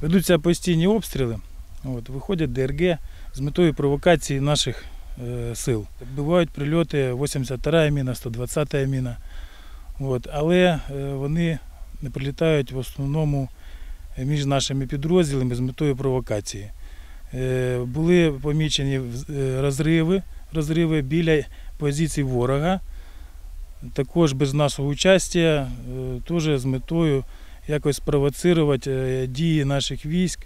Ведуться постійні обстріли. От, виходять ДРГ з метою провокації наших е, сил. Бувають прильоти 82-я міна, 120-та міна. От, але е, вони не прилітають в основному між нашими підрозділами з метою провокації. Е, були помічені е, розриви, розриви біля позицій ворога. Також без нашого участя, е, теж з метою якось спровоцирувати е, дії наших військ.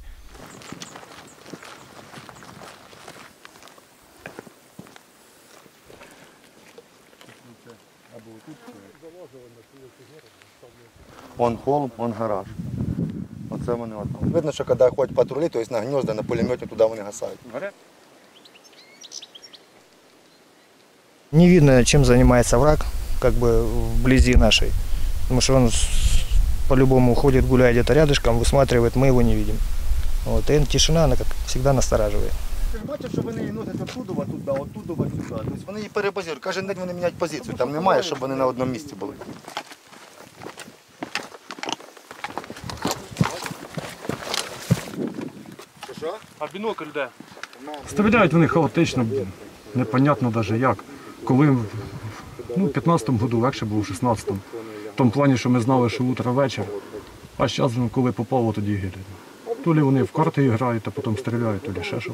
Он холм, он гараж. Оце вони от. Видно, що коли ходять патрулі, то на гнізда, на пулеметі, туди вони гасають. Не видно, чем занимается враг, как бы вблизи нашей. Потому что он с- по-любому ходит, гуляет где-то рядышком, высматривает, мы его не видим. Вот. И тишина, она как всегда настораживает. Ти ж бачиш, що вони її носять оттудова туди, оттудова сюди. Тобто вони її перебазують. Кожен день вони міняють позицію. Там немає, щоб вони на одному місці були. А бінокль де? Стріляють вони хаотично, непонятно навіть як. Коли в ну, 15-му году легше було, в 16-му. Тому плані, що ми знали, що утро вечір, а зараз, коли попало, тоді гине. То лі вони в карти грають, а потім стріляють, то лі ще що.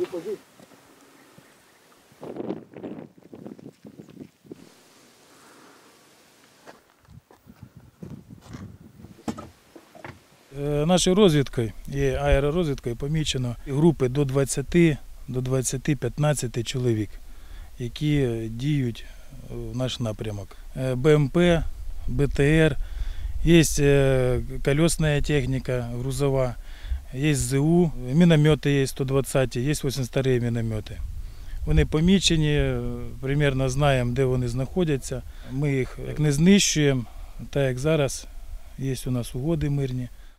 Е, Нашою розвідкою і аеророзвідкою помічено групи до 20 до 20-15 чоловік, які діють в наш напрямок. Е, БМП, БТР, є колесная техника грузова, є ЗУ, міномети є 120, є 82 міномети. Вони помічені, е, примерно знаємо, де вони знаходяться. Ми їх як не знищуємо, так як зараз є у нас угоди мирні.